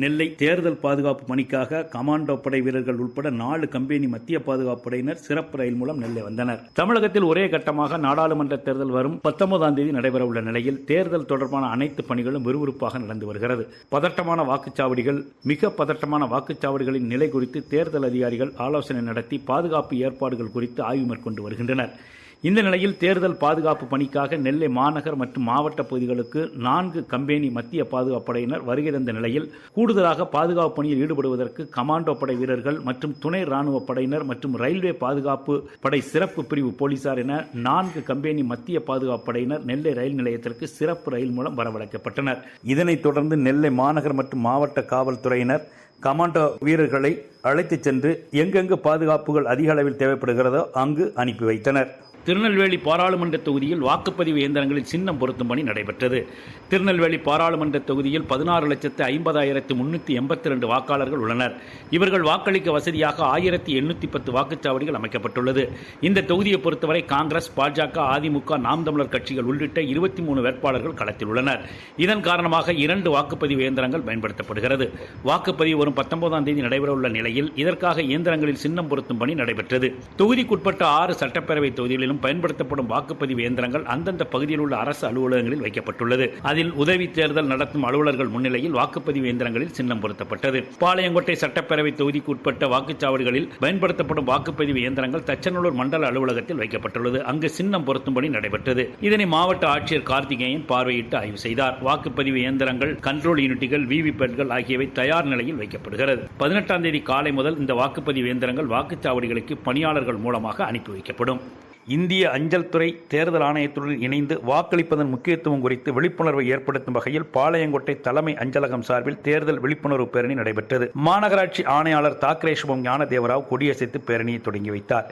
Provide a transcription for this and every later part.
நெல்லை தேர்தல் பாதுகாப்பு பணிக்காக கமாண்டோ படை வீரர்கள் உட்பட நாலு கம்பெனி மத்திய பாதுகாப்பு படையினர் சிறப்பு ரயில் மூலம் நெல்லை வந்தனர். தமிழகத்தில் ஒரே கட்டமாக நாடாளுமன்ற தேர்தல் வரும் பத்தொன்பதாம் தேதி நடைபெற உள்ள நிலையில் தேர்தல் தொடர்பான அனைத்து பணிகளும் விறுவிறுப்பாக நடந்து வருகிறது. பதட்டமான வாக்குச்சாவடிகள் மிக பதட்டமான வாக்குச்சாவடிகளின் நிலை குறித்து தேர்தல் அதிகாரிகள் ஆலோசனை நடத்தி பாதுகாப்பு ஏற்பாடுகள் குறித்து ஆய்வு மேற்கொண்டு வருகின்றனர். இந்த நிலையில் தேர்தல் பாதுகாப்பு பணிக்காக நெல்லை மாநகர் மற்றும் மாவட்ட பகுதிகளுக்கு நான்கு கம்பெனி மத்திய பாதுகாப்பு படையினர் வருகை தந்த நிலையில் கூடுதலாக பாதுகாப்பு பணியில் ஈடுபடுவதற்கு கமாண்டோ படை வீரர்கள் மற்றும் துணை ராணுவ படையினர் மற்றும் ரயில்வே பாதுகாப்பு படை சிறப்பு பிரிவு போலீசார் என நான்கு கம்பெனி மத்திய பாதுகாப்பு படையினர் நெல்லை ரயில் நிலையத்திற்கு சிறப்பு ரயில் மூலம் வரவழைக்கப்பட்டனர். இதனைத் தொடர்ந்து நெல்லை மாநகர் மற்றும் மாவட்ட காவல்துறையினர் கமாண்டோ வீரர்களை அழைத்துச் சென்று எங்கெங்கு பாதுகாப்புகள் அதிக அளவில் தேவைப்படுகிறதோ அங்கு அனுப்பி வைத்தனர். திருநெல்வேலி பாராளுமன்ற தொகுதியில் வாக்குப்பதிவு இயந்திரங்களில் சின்னம் பொருத்தும் பணி நடைபெற்றது. திருநெல்வேலி பாராளுமன்ற தொகுதியில் பதினாறு லட்சத்து ஐம்பதாயிரத்து முன்னூற்றி எண்பத்தி ரெண்டு வாக்காளர்கள் உள்ளனர். இவர்கள் வாக்களிக்க வசதியாக ஆயிரத்தி எண்ணூற்றி பத்து வாக்குச்சாவடிகள் அமைக்கப்பட்டுள்ளது. இந்த தொகுதியை பொறுத்தவரை காங்கிரஸ் பாஜக அதிமுக நாம் தமிழர் கட்சிகள் உள்ளிட்ட இருபத்தி மூணு வேட்பாளர்கள் களத்தில் உள்ளனர். இதன் காரணமாக இரண்டு வாக்குப்பதிவு இயந்திரங்கள் பயன்படுத்தப்படுகிறது. வாக்குப்பதிவு வரும் பத்தொன்பதாம் தேதி நடைபெறவுள்ள நிலையில் இதற்காக இயந்திரங்களில் சின்னம் பொருத்தும் பணி நடைபெற்றது. தொகுதிக்குட்பட்ட ஆறு சட்டப்பேரவை தொகுதிகளிலும் பயன்படுத்தப்படும் வாக்குப்பதிவு இயந்திரங்கள் அந்தந்த பகுதியில் உள்ள அரசு அலுவலகங்களில் வைக்கப்பட்டுள்ளது. அதில் உதவி தேர்தல் நடத்தும் அலுவலர்கள் முன்னிலையில் வாக்குப்பதிவு இயந்திரங்களில் சின்னம் பொருத்தப்பட்டது. பாளையங்கோட்டை சட்டப்பேரவை தொகுதிக்கு உட்பட்ட வாக்குச்சாவடிகளில் பயன்படுத்தப்படும் வாக்குப்பதிவு இயந்திரங்கள் தச்சநல்லூர் மண்டல அலுவலகத்தில் வைக்கப்பட்டுள்ளது. அங்கு சின்னம் பொருத்தும்படி நடைபெற்றது. இதனை மாவட்ட ஆட்சியர் கார்த்திகேயன் பார்வையிட்டு ஆய்வு செய்தார். வாக்குப்பதிவு இயந்திரங்கள் கண்ட்ரோல் யூனிட்டுகள் விவிபேட்கள் ஆகியவை தயார் நிலையில் வைக்கப்படுகிறது. பதினெட்டாம் தேதி காலை முதல் இந்த வாக்குப்பதிவு இயந்திரங்கள் வாக்குச்சாவடிகளுக்கு பணியாளர்கள் மூலமாக அனுப்பி வைக்கப்படும். இந்திய அஞ்சல் துறை தேர்தல் ஆணையத்துடன் இணைந்து வாக்களிப்பதன் முக்கியத்துவம் குறித்து விழிப்புணர்வை ஏற்படுத்தும் வகையில் பாளையங்கோட்டை தலைமை அஞ்சலகம் சார்பில் தேர்தல் விழிப்புணர்வு பேரணி நடைபெற்றது. மாநகராட்சி ஆணையாளர் தாக்கரே சுபம் ஞானதேவராவ் கொடியசைத்து பேரணியை தொடங்கி வைத்தார்.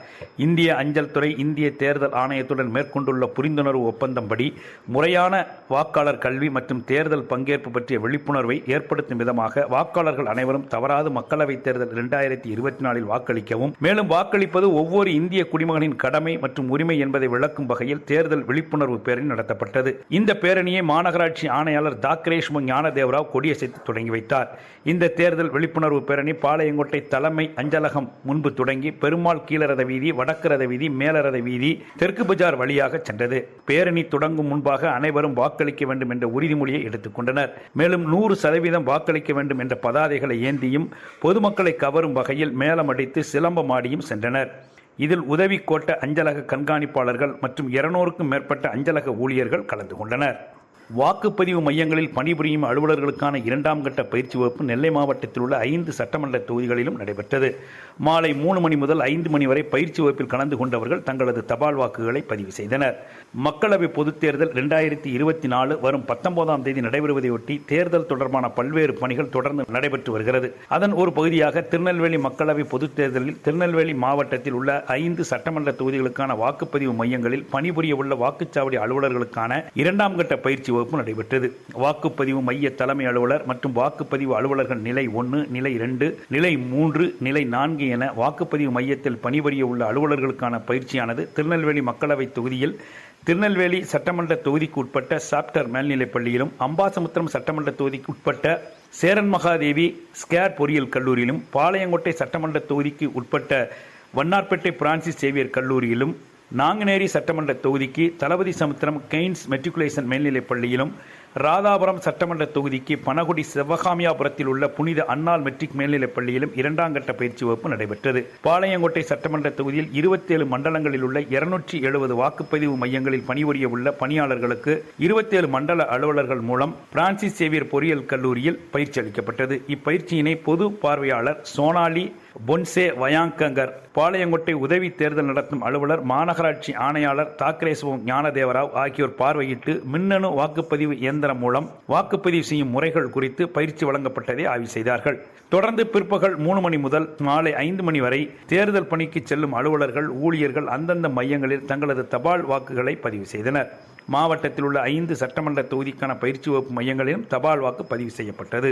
இந்திய அஞ்சல் துறை இந்திய தேர்தல் ஆணையத்துடன் மேற்கொண்டுள்ள புரிந்துணர்வு ஒப்பந்தம்படி முறையான வாக்காளர் கல்வி மற்றும் தேர்தல் பங்கேற்பு பற்றிய விழிப்புணர்வை ஏற்படுத்தும் விதமாக வாக்காளர்கள் அனைவரும் தவறாது மக்களவைத் தேர்தல் இரண்டாயிரத்தி இருபத்தி நாலில் வாக்களிக்கவும் மேலும் வாக்களிப்பது ஒவ்வொரு இந்திய குடிமகனின் கடமை மற்றும் உரிமை என்பதை விளக்கும் வகையில் தேர்தல் விழிப்புணர்வு பேரணி நடத்தப்பட்டது. இந்த பேரணியை மாநகராட்சி ஆணையாளர் தாக்கரேஷ் ஞானதேவராவ் கொடியசைத்து தொடங்கி வைத்தார். இந்த தேர்தல் விழிப்புணர்வு பேரணி பாளையங்கோட்டை தலைமை அஞ்சலகம் முன்பு தொடங்கி பெருமாள் கீழரத வீதி வடக்கு ரத வீதி மேலரத வீதி தெற்கு பஜார் வழியாக சென்றது. பேரணி தொடங்கும் முன்பாக அனைவரும் வாக்களிக்க வேண்டும் என்ற உறுதிமொழியை எடுத்துக்கொண்டனர் மேலும் நூறு சதவீதம் வாக்களிக்க வேண்டும் என்ற பதாதைகளை ஏந்தியும் பொதுமக்களை கவரும் வகையில் மேளமடித்து சிலம்பமாடியும் சென்றனர். இதில் உதவி கோட்ட அஞ்சலக கண்காணிப்பாளர்கள் மற்றும் இருநூறுக்கும் மேற்பட்ட அஞ்சலக ஊழியர்கள் கலந்து கொண்டனர். வாக்குப்பதிவு மையங்களில் பணிபுரியும் அலுவலர்களுக்கான இரண்டாம் கட்ட பயிற்சி வகுப்பு நெல்லை மாவட்டத்தில் உள்ள ஐந்து சட்டமன்ற தொகுதிகளிலும் நடைபெற்றது. மாலை மூணு மணி முதல் ஐந்து மணி வரை பயிற்சி வகுப்பில் கலந்து கொண்டவர்கள் தங்களது தபால் வாக்குகளை பதிவு செய்தனர். மக்களவை பொதுத் தேர்தல் இரண்டாயிரத்தி இருபத்தி நாலு வரும் பத்தொன்பதாம் தேதி நடைபெறுவதையொட்டி தேர்தல் தொடர்பான பல்வேறு பணிகள் தொடர்ந்து நடைபெற்று வருகிறது. அதன் ஒரு பகுதியாக திருநெல்வேலி மக்களவை பொதுத் தேர்தலில் திருநெல்வேலி மாவட்டத்தில் உள்ள ஐந்து சட்டமன்ற தொகுதிகளுக்கான வாக்குப்பதிவு மையங்களில் பணிபுரிய உள்ள வாக்குச்சாவடி அலுவலர்களுக்கான இரண்டாம் கட்ட பயிற்சி அணிவகுப்பு நடைபெற்றது. வாக்குப்பதிவு மைய தலைமை அலுவலர் மற்றும் வாக்குப்பதிவு அலுவலர்கள் நிலை ஒன்று நிலை இரண்டு நிலை மூன்று நிலை நான்கு என வாக்குப்பதிவு மையத்தில் பணிபுரிய உள்ள அலுவலர்களுக்கான பயிற்சியானது திருநெல்வேலி மக்களவை தொகுதியில் திருநெல்வேலி சட்டமன்ற தொகுதிக்கு உட்பட்ட சாப்டர் மேல்நிலைப் பள்ளியிலும் அம்பாசமுத்திரம் சட்டமன்ற தொகுதிக்கு உட்பட்ட சேரன் மகாதேவி ஸ்கேர் பொறியியல் கல்லூரியிலும் பாளையங்கோட்டை சட்டமன்ற தொகுதிக்கு உட்பட்ட வண்ணார்பேட்டை பிரான்சிஸ் சேவியர் கல்லூரியிலும் நாங்குநேரி சட்டமன்ற தொகுதிக்கு தளபதி சமுத்திரம் கெய்ன்ஸ் மெட்ரிகுலேஷன் மேல்நிலைப் பள்ளியிலும் ராதாபுரம் சட்டமன்ற தொகுதிக்கு பனகுடி சிவகாமியாபுரத்தில் உள்ள புனித அன்னாள் மெட்ரிக் மேல்நிலைப் பள்ளியிலும் இரண்டாம் கட்ட பயிற்சி வகுப்பு நடைபெற்றது. பாளையங்கோட்டை சட்டமன்ற தொகுதியில் இருபத்தேழு மண்டலங்களில் உள்ள இருநூற்றி எழுபது வாக்குப்பதிவு மையங்களில் பணிபுரிய உள்ள பணியாளர்களுக்கு இருபத்தேழு மண்டல அலுவலர்கள் மூலம் பிரான்சிஸ் சேவியர் பொறியியல் கல்லூரியில் பயிற்சி அளிக்கப்பட்டது. இப்பயிற்சியினை பொது பார்வையாளர் சோனாலி பொன்சே வயாங்கங்கர் பாளையங்கோட்டை உதவி தேர்தல் நடத்தும் அலுவலர் மாநகராட்சி ஆணையாளர் தாக்கரேசுவம் ஞானதேவராவ் ஆகியோர் பார்வையிட்டு மின்னணு வாக்குப்பதிவு இயந்திரம் மூலம் வாக்குப்பதிவு செய்யும் முறைகள் குறித்து பயிற்சி வழங்கப்பட்டதை ஆய்வு செய்தார்கள். தொடர்ந்து பிற்பகல் மூணு மணி முதல் மாலை ஐந்து மணி வரை தேர்தல் பணிக்கு செல்லும் அலுவலர்கள் ஊழியர்கள் அந்தந்த மையங்களில் தங்களது தபால் வாக்குகளை பதிவு செய்தனர். மாவட்டத்தில் உள்ள ஐந்து சட்டமன்ற தொகுதிக்கான பயிற்சி வகுப்பு மையங்களிலும் தபால் வாக்கு பதிவு செய்யப்பட்டது.